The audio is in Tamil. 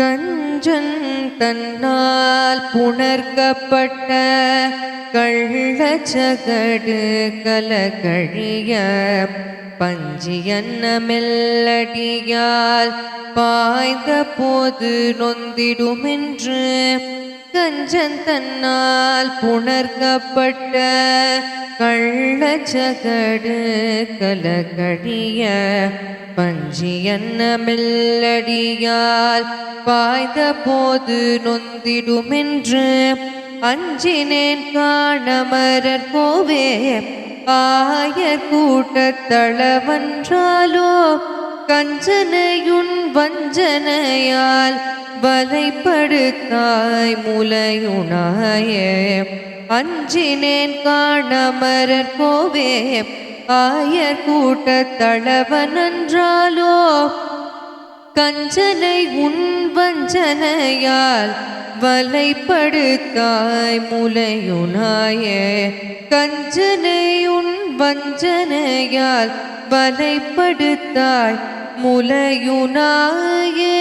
கஞ்சன் தன்னால் புணர்க்கப்பட்ட கள்ள சகடு கலகழிய பஞ்சியன்ன மெல்லடியால் பாய்ந்த போது நொந்திடுமென்று கஞ்சன் தன்னால் புணர்க்கப்பட்ட கள்ளச்சகடு கலகடிய பஞ்சியன்ன மெல்லடியால் பாய்ந்த போது நொந்திடுமென்று அஞ்சினேன் காணமரர் கோவே ஆயர் கூட்டத்தளவன்றாலோ கஞ்சனையுன் வஞ்சனையால் வலைப்படுத்தாய் முலையுணாயே அஞ்சினேன் காணமரர் கோவே ஆயர் கூட்ட கூட்டத்தளவனன்றாலோ கஞ்சனை உன் வஞ்சனையால் வலைப்படுத்தாய் முலையுனாயே. கஞ்சனை உன் வஞ்சனையால் வலைப்படுத்தாய் முலையுனாயே.